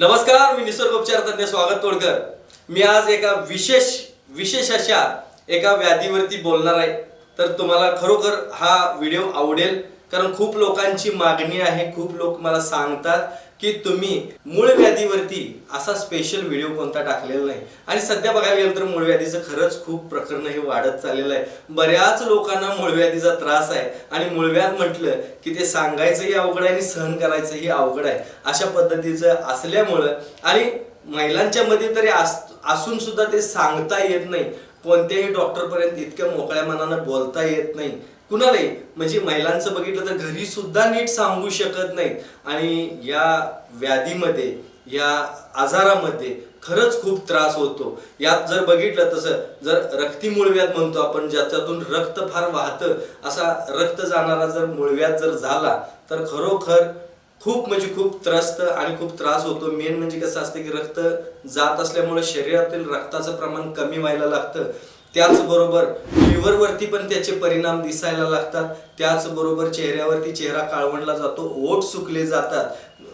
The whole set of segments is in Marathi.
नमस्कार मी निसर्गोपचार तज्ञ स्वागत तोडकर. मी आज एका विशेष विशेष अशा एका व्याधीवरती बोलणार आहे. तर तुम्हाला खरोखर हा व्हिडिओ आवडेल कारण खूप लोकांची मागणी आहे खूप लोक मला सांगतात की तुम्ही मूळ व्याधीवरती असा स्पेशल व्हिडिओ कोणता टाकलेला नाही. आणि सध्या बघायला गेलं तर मूळव्याधीचं खरंच खूप प्रकरण हे वाढत चाललेलं आहे. बऱ्याच लोकांना मूळव्याधीचा त्रास आहे. आणि मूळव्याध म्हटलं की ते सांगायचंही अवघड आहे आणि सहन करायचंही अवघड आहे. अशा पद्धतीचं असल्यामुळं आणि महिलांच्या मध्ये तरी असून सुद्धा ते सांगता येत नाही. कोणत्याही डॉक्टरपर्यंत इतक्या मोकळ्या मनानं बोलता येत नाही. कुणालाही म्हणजे महिलांचं बघितलं तर घरी सुद्धा नीट सांगू शकत नाहीत. आणि या व्याधीमध्ये या आजारामध्ये खरंच खूप त्रास होतो. यात जर बघितलं तसं जर रक्ती मूळव्याध म्हणतो आपण ज्याच्यातून रक्त फार वाहतं असा रक्त जाणारा जर मूळव्याध जर झाला तर खरोखर खूप म्हणजे खूप त्रस्त आणि खूप त्रास होतो. मेन म्हणजे कसं असतं की रक्त जात असल्यामुळे शरीरातील रक्ताचं प्रमाण कमी व्हायला लागतं. त्याचबरोबर लिव्हरवरती पण त्याचे परिणाम दिसायला लागतात. त्याचबरोबर चेहऱ्यावरती चेहरा काळवंडला जातो ओठ सुकले जातात.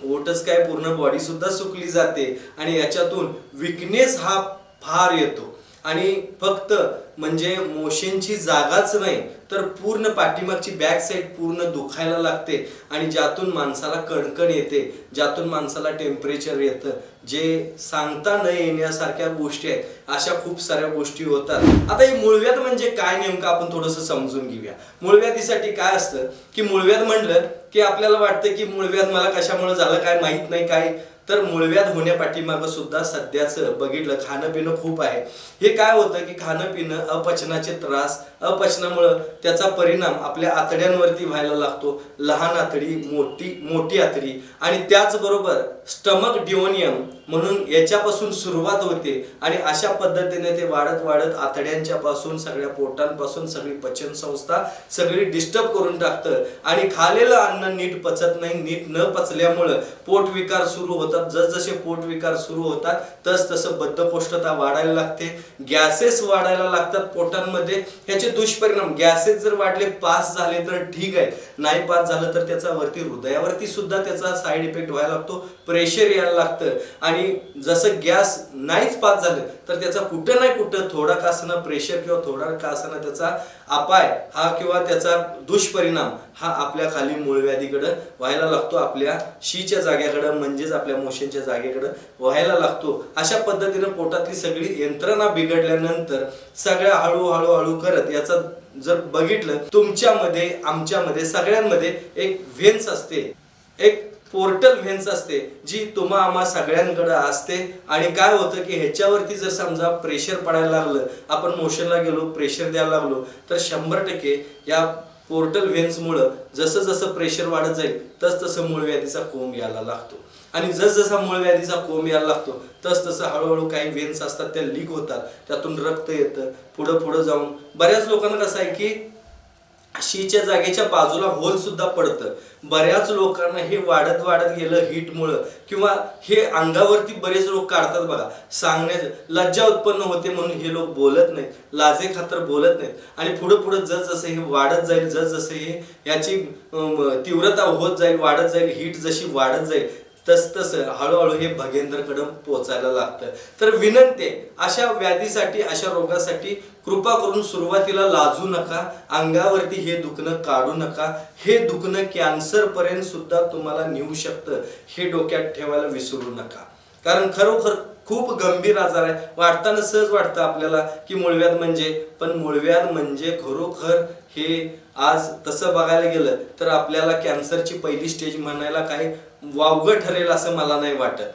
ओटच काय पूर्ण बॉडी सुद्धा सुकली जाते आणि याच्यातून विकनेस हा फार येतो. आणि फक्त म्हणजे मोशनची जागाच नाही तर पूर्ण पाठीमागची बॅक साईड पूर्ण दुखायला लागते आणि ज्यातून माणसाला कणकण येते ज्यातून माणसाला टेम्परेचर येतं जे सांगता न येण्यासारख्या गोष्टी आहेत अशा खूप साऱ्या गोष्टी होतात. आता हे मूळव्याध म्हणजे काय नेमकं आपण थोडंसं समजून घेऊया. मूळव्याधीसाठी काय असतं? की मूळव्याध म्हणलं की आपल्याला वाटतं की मूळव्याध मला कशामुळे झालं काय माहीत नाही काय तर मूळव्याध होण्यापाठीमागं सुद्धा सध्याचं बघितलं खाणं पिणं खूप आहे. हे काय होतं की खाणं पिणं अपचनाचे त्रास अपचनामुळं त्याचा परिणाम आपल्या आतड्यांवरती व्हायला लागतो. लहान आतडी मोठी मोठी आतडी. आणि त्याचबरोबर स्टमक डिओनियम म्हणून याच्यापासून सुरुवात होते आणि अशा पद्धतीने ते वाढत वाढत आतड्यांच्या पासून सगळ्या पोटांपासून सगळी पचन संस्था सगळी डिस्टर्ब करून टाकतं. आणि खालेलं अन्न नीट पचत नाही नीट न पचल्यामुळं पोट विकार सुरू होतात. जसजसे पोट विकार सुरू होतात तस तसं बद्धकोष्ठता वाढायला लागते. गॅसेस वाढायला लागतात पोटांमध्ये. ह्याचे दुष्परिणाम गॅसेस जर वाढले पास झाले तर ठीक आहे. नाही पास झालं तर त्याचा वरती हृदयावरती सुद्धा त्याचा साईड इफेक्ट व्हायला लागतो. प्रेशर यायला लागतं. आणि जसं गॅस नाहीच पास झालं तर त्याचा कुठं नाही कुठं थोडा का असणं प्रेशर किंवा थोडा का असणं त्याचा अपाय हा किंवा त्याचा दुष्परिणाम हा आपल्या खाली मूळव्याधीकडं व्हायला लागतो आपल्या शीच्या जागेकडं म्हणजेच आपल्या मोशनच्या जागेकडं व्हायला लागतो. अशा पद्धतीनं पोटातली सगळी यंत्रणा बिघडल्यानंतर सगळ्या हळूहळू हळू करत याचा जर बघितलं तुमच्यामध्ये आमच्यामध्ये सगळ्यांमध्ये एक व्हेन्स असते. एक पोर्टल व्हेन्स असते जी तुम्हा आम्हा सगळ्यांकडे असते. आणि काय होतं की ह्याच्यावरती जर समजा प्रेशर पडायला लागलं आपण मोशनला गेलो प्रेशर द्यायला लागलो तर शंभर टक्के या पोर्टल व्हेन्समुळं जसं जसं प्रेशर वाढत जाईल तस तसं मूळव्याधीचा कोंब यायला लागतो. आणि जसजसा मूळ व्याधीचा कोंब यायला लागतो तस तसं हळूहळू काही वेन्स असतात त्या लीक होतात त्यातून रक्त येतं पुढं पुढं जाऊन. बऱ्याच लोकांना कसं आहे की शीच्या जागेच्या बाजूला होल सुद्धा पडतं. बऱ्याच लोकांना हे वाढत वाढत गेलं हिटमुळं. किंवा हे अंगावरती बरेच लोक काढतात बघा. सांगण्यात लज्जा उत्पन्न होते म्हणून हे लोक बोलत नाहीत. लाजे खातर बोलत नाहीत. आणि पुढं पुढं जस जसं हे वाढत जाईल जस जसं हे याची तीव्रता होत जाईल वाढत जाईल हीट जशी वाढत जाईल तस तसं हळूहळू हे भगेंद्रकडं पोचायला लागतं. तर विनंती अशा व्याधीसाठी अशा रोगासाठी कृपा करून सुरुवातीला लाजू नका अंगावरती हे दुखणं काढू नका. हे दुखणं कॅन्सर पर्यंत सुद्धा तुम्हाला नेऊ शकतं. हे डोक्यात ठेवायला विसरू नका. कारण खरोखर खूप गंभीर आजार आहे. वाटताना सहज वाटतं आपल्याला की मुळव्याध म्हणजे पण मूळव्याध म्हणजे खरोखर हे आज तसं बघायला गेलं तर आपल्याला कॅन्सरची पहिली स्टेज म्हणायला काही वावगं ठरेल असं मला नाही वाटत.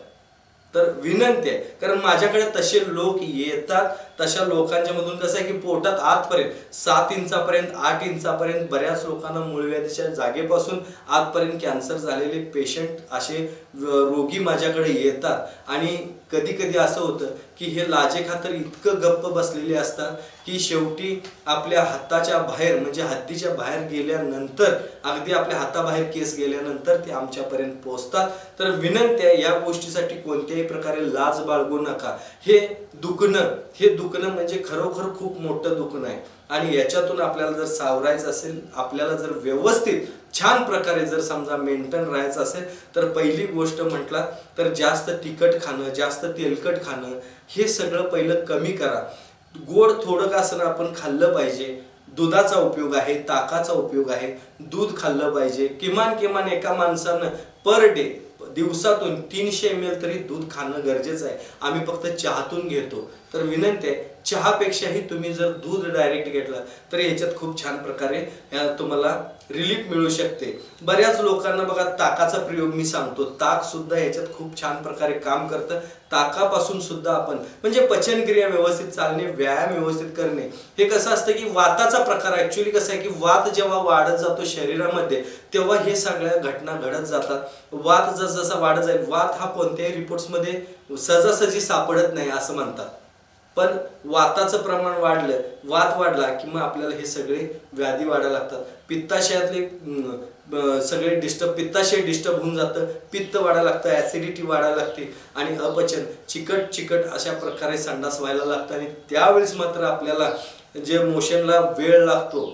तर विनंती आहे कारण माझ्याकडे तसे लोक येतात तशा लोकांच्या मधून कसं आहे की पोटात आतपर्यंत सात इंचापर्यंत आठ इंचापर्यंत बऱ्याच लोकांना मूळव्याधीच्या जागेपासून आतपर्यंत कॅन्सर झालेले पेशंट असे रोगी माझ्याकडे येतात. आणि कधी कधी असं होतं की हे लाजे खातर इतकं गप्प बसलेले असतात की शेवटी आपल्या हाताच्या बाहेर म्हणजे हद्दीच्या बाहेर गेल्यानंतर अगदी आपल्या हाताबाहेर केस गेल्यानंतर ते आमच्यापर्यंत पोहोचतात. तर विनंती आहे या गोष्टीसाठी कोणत्याही प्रकारे लाज बाळगू नका. हे दुखणं हे दुखणं म्हणजे खरोखर खूप मोठं दुखणं आहे. आणि याच्यातून आपल्याला जर सावरायचं असेल आपल्याला जर व्यवस्थित छान प्रकारे जर समजा मेंटेन राहायचं असेल तर पहिली गोष्ट म्हटला तर जास्त तिखट खाणं जास्त तेलकट खाणं हे सगळं पहिलं कमी करा. गोड थोडं का असं आपण खाल्लं पाहिजे. दुधाचा उपयोग आहे ताकाचा उपयोग आहे. दूध खाल्लं पाहिजे. किमान किमान एका माणसानं पर डे दिवसातून तीनशे एम एल तरी दूध खाणं गरजेचं आहे. आम्ही फक्त चहातून घेतो. तर विनंती आहे चहापेक्षाही तुम्ही जर दूध डायरेक्ट घेतलं तर याच्यात खूप छान प्रकारे तुम्हाला रिलीफ मिळू शकते. बऱ्याच लोकांना बघा ताकाचा प्रयोग मी सांगतो. ताक सुद्धा याच्यात खूप छान प्रकारे काम करतं. ताकापासून सुद्धा आपण म्हणजे पचनक्रिया व्यवस्थित चालणे व्यायाम व्यवस्थित करणे हे कसं असतं की वाताचा प्रकार ऍक्च्युली कसं आहे की वात जेव्हा वाढत जातो शरीरामध्ये तेव्हा हे सगळ्या घटना घडत जातात. वात जसजसा वाढत जाईल वात हा कोणत्याही रिपोर्ट्समध्ये सहजासहजी सापडत नाही असं म्हणतात. पण वाताचं प्रमाण वाढलं वात वाढला की मग आपल्याला हे सगळे व्याधी वाढायला लागतात. पित्ताशयातले सगळे डिस्टर्ब पित्ताशय डिस्टर्ब होऊन जातं पित्त वाढायला लागतं ऍसिडिटी वाढायला लागते आणि अपचन चिकट चिकट अशा प्रकारे संडास व्हायला लागतं आणि त्यावेळेस मात्र आपल्याला जे मोशनला वेळ लागतो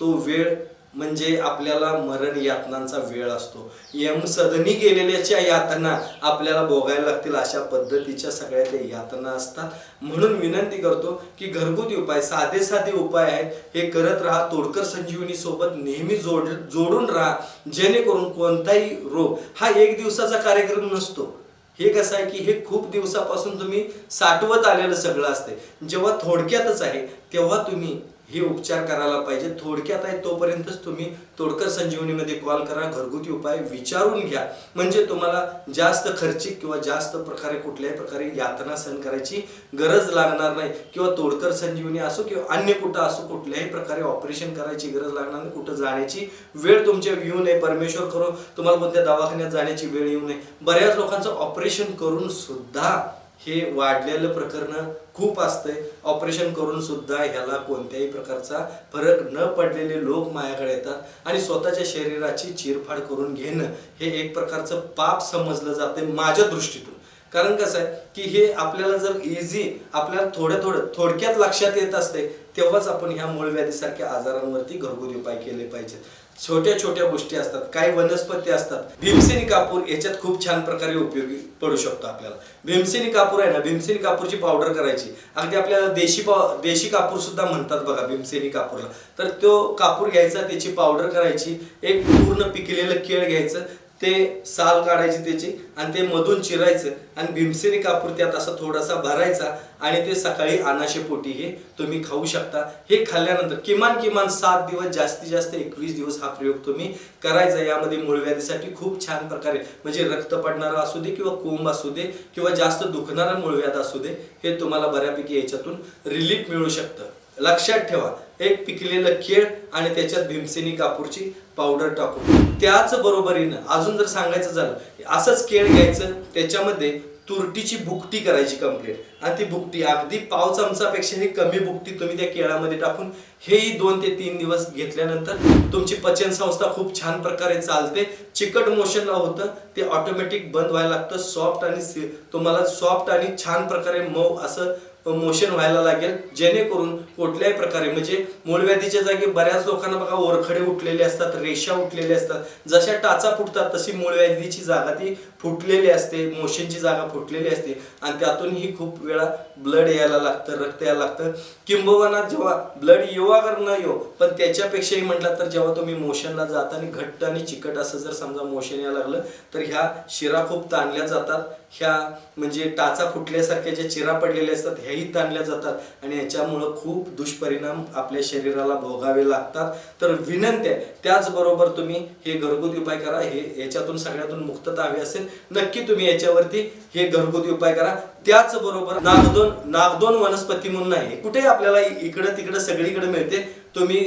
तो वेळ म्हणजे आपल्याला मरण यातनांचा वेळ असतो. यम सदनी गेलेल्याच्या यातना आपल्याला भोगायला लागतील अशा पद्धतीच्या सगळ्या त्या यातना असतात. म्हणून विनंती करतो की घरगुती उपाय साधे साधे उपाय आहेत. हे करत राहा. तोडकर संजीवनी सोबत नेहमी जोड जोडून राहा. जेणेकरून कोणताही रोग हा एक दिवसाचा कार्यक्रम नसतो. हे कसं आहे की हे खूप दिवसापासून तुम्ही साठवत आलेलं सगळं असते. जेव्हा थोडक्यातच आहे तेव्हा तुम्ही हे उपचार करायला पाहिजे. थोडक्यात आहे तोपर्यंतच तुम्ही तोडकर संजीवनीमध्ये कॉल करा. घरगुती उपाय विचारून घ्या. म्हणजे तुम्हाला जास्त खर्चिक किंवा जास्त प्रकारे कुठल्याही प्रकारे यातना सहन करायची गरज लागणार नाही. किंवा तोडकर संजीवनी असो किंवा अन्य कुठं असो कुठल्याही प्रकारे ऑपरेशन करायची गरज लागणार नाही. कुठं जाण्याची वेळ तुमच्या येऊ नये. परमेश्वर करो. तुम्हाला कोणत्या दवाखान्यात जाण्याची वेळ येऊ नये. बऱ्याच लोकांचं ऑपरेशन करून सुद्धा हे वाढलेलं प्रकरण खूप असतंय. ऑपरेशन करून सुद्धा ह्याला कोणत्याही प्रकारचा फरक न पडलेले लोक मायाकडे येतात आणि स्वतःच्या शरीराची चिरफाड करून घेणं हे एक प्रकारचं पाप समजलं जाते माझ्या दृष्टीतून. कारण कसं आहे की हे आपल्याला जर इझी आपल्याला थोडं थोडं थोडक्यात लक्षात येत असते तेव्हाच आपण ह्या मूळव्याधीसारख्या आजारांवरती घरगुती उपाय केले पाहिजेत. छोट्या छोट्या गोष्टी असतात काही वनस्पती असतात. भीमसेनी कापूर याच्यात खूप छान प्रकारे उपयोगी पडू शकतो आपल्याला. भीमसेनी कापूर आहे ना भीमसेनी कापूरची पावडर करायची. अगदी आपल्याला देशी पाव देशी कापूर सुद्धा म्हणतात बघा भीमसेनी कापूरला. तर तो कापूर घ्यायचा त्याची पावडर करायची एक पूर्ण पिकलेलं केळ घ्यायचं ते साल काढायची त्याची आणि ते मधून चिरायचं आणि भीमसेनी कापूर त्यात असा थोडासा भरायचा आणि ते सकाळी अनाशे पोटी हे तुम्ही खाऊ शकता. हे खाल्ल्यानंतर किमान किमान सात दिवस जास्तीत जास्त एकवीस दिवस हा प्रयोग तुम्ही करायचा. यामध्ये मूळव्याधीसाठी खूप छान प्रकारे म्हणजे रक्त पडणारा असू दे किंवा कोंब असू दे किंवा जास्त दुखणारा मूळव्याध असू दे हे तुम्हाला बऱ्यापैकी याच्यातून रिलीफ मिळू शकतं. लक्षात ठेवा. एक पिकलेलं केळ आणि त्याच्यात भीमसेनी कापूरची पावडर टाकून. त्याच बरोबरीनं अजून जर सांगायचं झालं असंच केळ घ्यायचं त्याच्यामध्ये तुरटीची भुकटी करायची कंप्लीट आणि ती भुकटी अगदी पाव चमचापेक्षाही कमी भुकटी तुम्ही त्या केळामध्ये टाकून हेही दोन ते तीन दिवस घेतल्यानंतर तुमची पचन संस्था खूप छान प्रकारे चालते. चिकट मोशनला होतं ते ऑटोमॅटिक बंद व्हायला लागतं सॉफ्ट आणि तुम्हाला सॉफ्ट आणि छान प्रकारे मऊ असं मोशन व्हायला लागेल. जेणेकरून कुठल्याही प्रकारे म्हणजे मूळव्याधीच्या जागी बऱ्याच लोकांना बघा ओरखडे उठलेले असतात रेषा उठलेल्या असतात. जशा टाचा फुटतात तशी मूळव्याधीची जागा ती फुटलेली असते मोशनची जागा फुटलेली असते. आणि त्यातूनही खूप वेळा ब्लड यायला लागतं रक्त यायला लागतं. किंबवना जेव्हा ब्लड येवा न येऊ पण त्याच्यापेक्षाही म्हटलं तर जेव्हा तुम्ही मोशनला जाता आणि घट्ट आणि चिकट असं जर समजा मोशन यायला लागलं तर ह्या शिरा खूप ताणल्या जातात. ह्या म्हणजे टाचा फुटल्यासारख्या ज्या चिरा पडलेल्या असतात ह्याही ताणल्या जातात आणि याच्यामुळं खूप दुष्परिणाम आपल्या शरीराला भोगावे लागतात. तर विनंती आहे त्याचबरोबर तुम्ही हे घरगुती उपाय करा. हे याच्यातून सगळ्यातून मुक्तता हवी असेल नक्की तुम्ही याच्यावरती हे घरगुती उपाय करा. त्याचबरोबर नागदोन नागदोन वनस्पती म्हणून आहे. कुठे आपल्याला इकडं तिकडं सगळीकडे मिळते. तुम्ही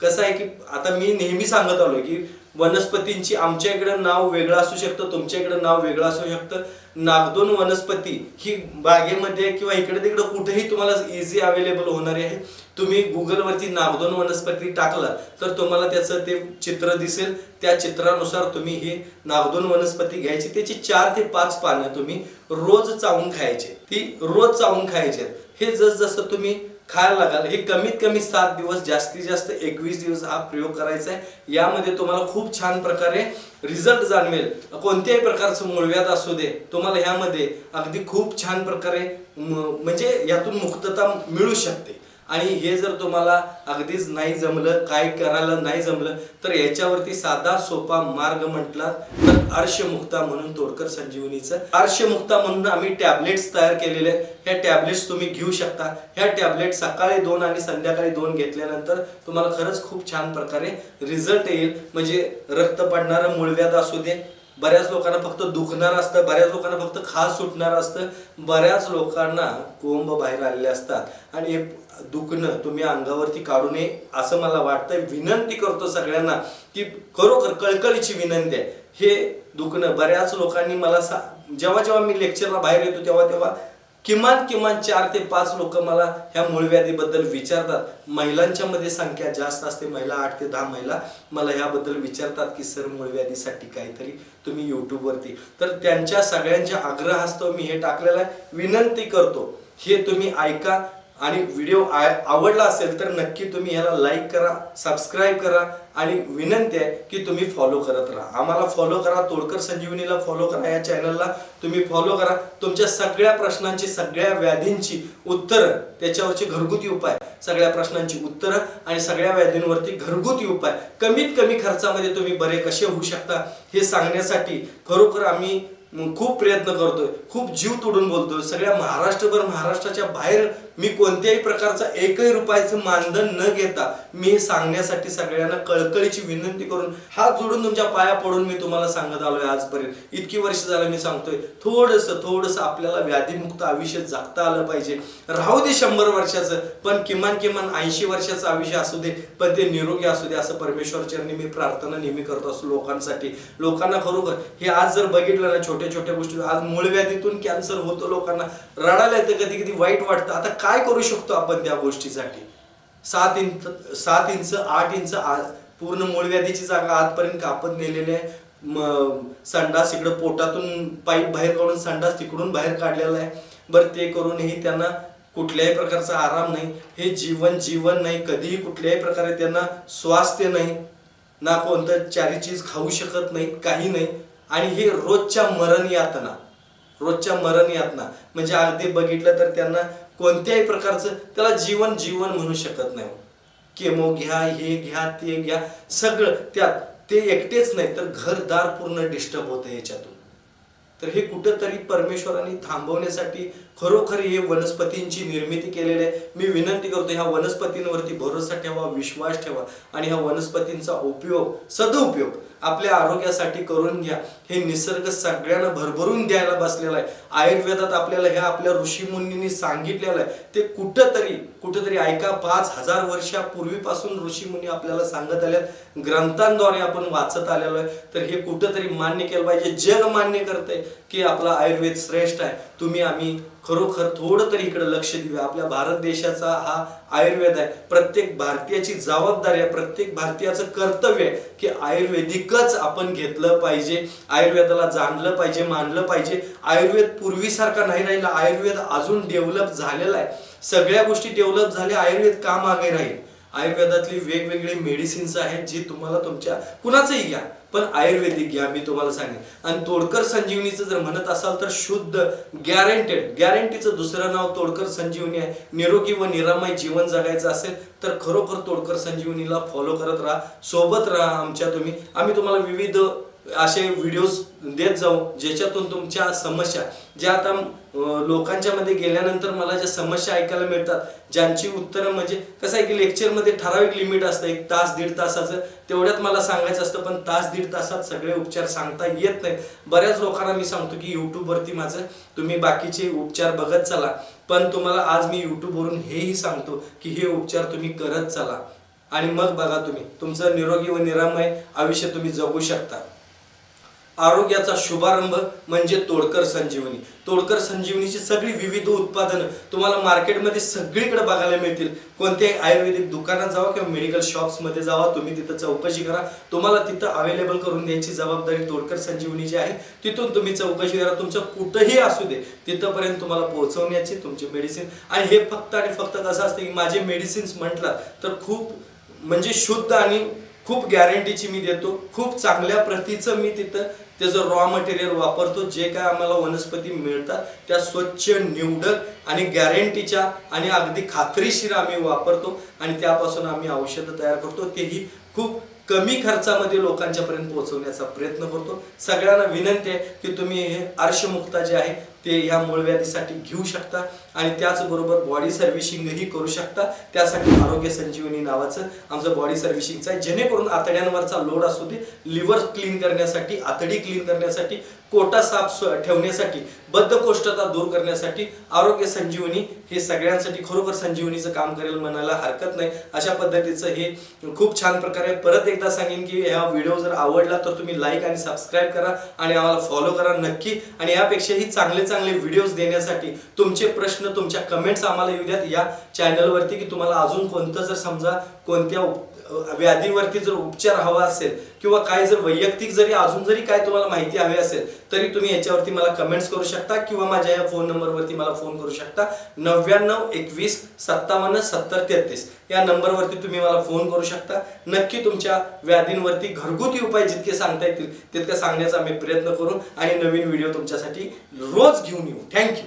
कसं आहे की आता मी नेहमी सांगत आलो की वनस्पतींची आमच्या इकडं नाव वेगळं असू शकतं तुमच्या इकडं नाव वेगळं असू शकतं. नागदोन वनस्पती ही बागेमध्ये किंवा इकडे तिकडे कुठेही तुम्हाला इझी अवेलेबल होणारी आहे. तुम्ही गुगलवरती नागदोन वनस्पती टाकला तर तुम्हाला त्याचं ते चित्र दिसेल. त्या चित्रानुसार तुम्ही ही नागदोन वनस्पती घ्यायची. त्याची चार ते पाच पानं तुम्ही रोज चावून खायचे. ती रोज चावून खायचे. हे जसजसं तुम्ही खायला लागाल. हे कमीत कमी सात दिवस जास्तीत जास्त एकवीस दिवस हा प्रयोग करायचा आहे. यामध्ये तुम्हाला खूप छान प्रकारे रिझल्ट जाणवेल. कोणत्याही प्रकारचं मुळव्यात असू दे तुम्हाला ह्यामध्ये अगदी खूप छान प्रकारे म्हणजे यातून मुक्तता मिळू शकते. आणि हे जर तुम्हाला अगदीच नाही जमलं काय करायला नाही जमलं तर याच्यावरती साधा सोपा मार्ग म्हटला तर अर्शमुक्ता म्हणून तोडकर संजीवनीचं. अर्शमुक्ता म्हणून आम्ही टॅबलेट्स तयार केलेले आहेत. ह्या टॅबलेट्स तुम्ही घेऊ शकता. ह्या टॅबलेट सकाळी दोन आणि संध्याकाळी दोन घेतल्यानंतर तुम्हाला खरंच खूप छान प्रकारे रिझल्ट येईल. म्हणजे रक्त पडणारं मूळव्याध असू दे बऱ्याच लोकांना फक्त दुखणार असतं बऱ्याच लोकांना फक्त खास सुटणार असतं. बऱ्याच लोकांना कोंब बाहेर आलेले असतात. आणि दुखणं तुम्ही अंगावरती काढू नये असं मला वाटतं विनंती करतो सगळ्यांना की खरोखर कळकळीची विनंती आहे. हे दुखणं बऱ्याच लोकांनी मला सा जेव्हा जेव्हा मी लेक्चरला बाहेर येतो तेव्हा तेव्हा किमान किमान चार ते पाच लोक मला ह्या मूळव्याधीबद्दल विचारतात. महिलांच्या मध्ये संख्या जास्त असते महिला आठ ते दहा महिला मला ह्याबद्दल विचारतात की सर मूळव्याधीसाठी काहीतरी तुम्ही युट्यूबवरती तर त्यांच्या सगळ्यांच्या आग्रहास्तव मी हे टाकलेलं आहे. विनंती करतो हे तुम्ही ऐका. आणि व्हिडिओ आवडला असेल तर नक्की तुम्ही याला लाईक करा सबस्क्राईब करा आणि विनंती आहे की तुम्ही फॉलो करत राहा. आम्हाला फॉलो करा तोडकर संजीवनीला फॉलो करा या चॅनलला तुम्ही फॉलो करा. तुमच्या सगळ्या प्रश्नांची सगळ्या व्याधींची उत्तरं त्याच्यावरचे घरगुती उपाय. सगळ्या प्रश्नांची उत्तरं आणि सगळ्या व्याधींवरती घरगुती उपाय. कमीत कमी खर्चामध्ये तुम्ही बरे कसे होऊ शकता हे सांगण्यासाठी खरोखर आम्ही खूप प्रयत्न करतोय. खूप जीव तोडून बोलतोय. सगळ्या महाराष्ट्रभर महाराष्ट्राच्या बाहेर मी कोणत्याही प्रकारचा एकही रुपयाचं मानधन न घेता मी हे सांगण्यासाठी सगळ्यांना कळकळीची विनंती करून हात जोडून तुमच्या पाया पडून मी तुम्हाला सांगत आलोय आजपर्यंत. इतकी वर्ष झालं मी सांगतोय. थोडस थोडस आपल्याला व्याधीमुक्त आयुष्य जगता आलं पाहिजे. राहू दे शंभर वर्षाचं पण किमान किमान ऐंशी वर्षाचं आयुष्य असू दे पण ते निरोगी असू दे असं परमेश्वर चरणी मी प्रार्थना नेहमी करत असतो लोकांसाठी. लोकांना खरोखर हे आज जर बघितलं ना छोटं छोट्या छोट्या गोष्टी. आज मूळव्याधीतून कॅन्सर होतो लोकांना. रडायला येतं कधी कधी वाईट वाटतं. आता काय करू शकतो आपण त्या गोष्टीसाठी? सात इंच सात इंच आठ इंच पूर्ण मूळव्याधीची जागा आजपर्यंत कापत नेलेली आहे. म- संडास इकडं पोटातून पाईप बाहेर काढून संडास तिकडून बाहेर काढलेला आहे. बरं ते करूनही त्यांना कुठल्याही प्रकारचा आराम नाही. हे जीवन जीवन नाही. कधीही कुठल्याही प्रकारे त्यांना स्वास्थ्य नाही. ना कोणतं चारी चीज खाऊ शकत नाही. काही नाही. आणि हे रोजच्या मरण यातना रोजच्या मरण यातना. म्हणजे अगदी बघितलं तर त्यांना कोणत्याही प्रकारचं त्याला जीवन जीवन म्हणू शकत नाही. केमो घ्या हे घ्या ते घ्या. सगळं त्यात ते एकटेच नाही तर घरदार पूर्ण डिस्टर्ब होतं याच्यातून तर हे कुठंतरी परमेश्वराने थांबवण्यासाठी खरोखर हे वनस्पतींची निर्मिती केलेली आहे. मी विनंती करतो ह्या वनस्पतींवरती भरोसा ठेवा विश्वास ठेवा. आणि ह्या वनस्पतींचा उपयोग सदुपयोग आपल्या आरोग्यासाठी करून घ्या. हे निसर्ग सगळ्यांना भरभरून द्यायला बसलेला आहे. आयुर्वेदात आपल्याला ह्या आपल्या ऋषीमुनींनी सांगितलेलं आहे. ते कुठंतरी कुठंतरी ऐका पाच हजार वर्षापूर्वीपासून ऋषीमुनी आपल्याला सांगत आल्या ग्रंथांद्वारे आपण वाचत आलेलो आहे. तर हे कुठंतरी मान्य केलं पाहिजे. जग मान्य करते की आपला आयुर्वेद श्रेष्ठ आहे. तुम्ही आम्ही खरोखर थोडं तरी इकडे लक्ष देऊया. आपल्या भारत देशाचा हा आयुर्वेद आहे. प्रत्येक भारतीयाची जबाबदारी आहे. प्रत्येक भारतीयाचं कर्तव्य आहे की आयुर्वेदिकच आपण घेतलं पाहिजे. आयुर्वेदाला जाणलं पाहिजे मानलं पाहिजे. आयुर्वेद पूर्वीसारखा नाही राहिला. आयुर्वेद अजून डेव्हलप झालेला आहे. सगळ्या गोष्टी डेव्हलप झाल्या आयुर्वेद का मागे राहील? आयुर्वेदातली वेगवेगळी मेडिसिन्स आहेत जी तुम्हाला तुमच्या कुणाचंही घ्या पण आयुर्वेदिक घ्या मी तुम्हाला सांगेन. आणि तोडकर संजीवनीचं जर म्हणत असाल तर शुद्ध गॅरंटेड गॅरंटीचं दुसरं नाव तोडकर संजीवनी आहे. निरोगी व निरामय जीवन जगायचं असेल तर खरोखर तोडकर संजीवनीला फॉलो करत राहा. सोबत राहा आमच्या तुम्ही. आम्ही तुम्हाला विविध असे व्हिडिओज देत जाऊ ज्याच्यातून तुमच्या समस्या ज्या आता लोकांच्या मध्ये गेल्यानंतर मला ज्या समस्या ऐकायला मिळतात ज्यांची उत्तरं म्हणजे कसं आहे की लेक्चरमध्ये ठराविक लिमिट असतं एक तास दीड तासाचं तेवढ्यात मला सांगायचं असतं पण तास दीड तासात सगळे उपचार सांगता येत नाहीत. बऱ्याच लोकांना मी सांगतो की यूट्यूबवरती माझं तुम्ही बाकीचे उपचार बघत चला. पण तुम्हाला आज मी यूट्यूबवरून हेही सांगतो की हे उपचार तुम्ही करत चला. आणि मग बघा तुम्ही तुमचं निरोगी व निरामय आयुष्य तुम्ही जगू शकता. आरोग्याचा शुभारंभ म्हणजे तोडकर संजीवनी. तोडकर संजीवनीची सगळी विविध उत्पादनं तुम्हाला मार्केटमध्ये सगळीकडे बघायला मिळतील. कोणत्याही आयुर्वेदिक दुकानात जावा किंवा मेडिकल शॉप्समध्ये जावा तुम्ही तिथं चौकशी करा. तुम्हाला तिथं अवेलेबल करून द्यायची जबाबदारी तोडकर संजीवनीची आहे तिथून तुम्ही चौकशी करा. तुमचं कुठंही असू दे तिथंपर्यंत तुम्हाला पोहोचवण्याची तुमची मेडिसिन आणि हे फक्त आणि फक्त कसं असतं की माझे मेडिसिन्स म्हटलं तर खूप म्हणजे शुद्ध आणि खूप गॅरंटीची मी देतो. खूप चांगल्या प्रतीचं मी तिथं त्याचं रॉ मटेरियल वापरतो. जे काय आम्हाला वनस्पती मिळतात त्या स्वच्छ निवडक आणि गॅरंटीच्या आणि अगदी खात्रीशीर आम्ही वापरतो. आणि त्यापासून आम्ही औषधं तयार करतो. तेही खूप कमी खर्चामध्ये लोकांच्या पर्यंत पोहोचवण्याचा प्रयत्न करतो. सगळ्यांना विनंती आहे की तुम्ही हे अर्शमुक्ता जे आहे ते ह्या मूळव्याधीसाठी घेऊ शकता आणि त्याचबरोबर बॉडी सर्व्हिशिंगही करू शकता. त्यासाठी आरोग्य संजीवनी नावाचं आमचं बॉडी सर्व्हिशिंगचं आहे. जेणेकरून आतड्यांवरचा लोड असू दे लिव्हर क्लीन करण्यासाठी आतडी क्लीन करण्यासाठी कोटा साफ ठेवण्यासाठी बद्धकोष्ठता दूर करण्यासाठी आरोग्य संजीवनी हे सगळ्यांसाठी खरोखर संजीवनीचं काम करेल म्हणायला हरकत नाही. अशा पद्धतीचं हे खूप छान प्रकारे परत एकदा सांगेन की हा व्हिडिओ जर आवडला तर तुम्ही लाईक आणि सबस्क्राईब करा आणि आम्हाला फॉलो करा नक्की. आणि यापेक्षाही चांगले चांगले व्हिडिओज देण्यासाठी तुमचे प्रश्न तुमच्या कमेंट्स आम्हाला येऊ द्यात या चॅनलवरती की तुम्हाला अजून कोणतं जर समजा कोणत्या व्याधीवरती जर उपचार हवा असेल किंवा काय जर वैयक्तिक जरी अजून जरी काय तुम्हाला माहिती हवी असेल तरी तुम्ही याच्यावरती मला कमेंट्स करू शकता किंवा माझ्या या फोन नंबरवरती मला फोन करू शकता. नव्याण्णव एकवीस सत्तावन्न सत्तर तेहतीस या नंबरवरती तुम्ही मला फोन करू शकता. नक्की तुमच्या व्याधींवरती घरगुती उपाय जितके सांगता येतील तितके सांगण्याचा आम्ही प्रयत्न करू आणि नवीन व्हिडिओ तुमच्यासाठी रोज घेऊन येऊ. थँक्यू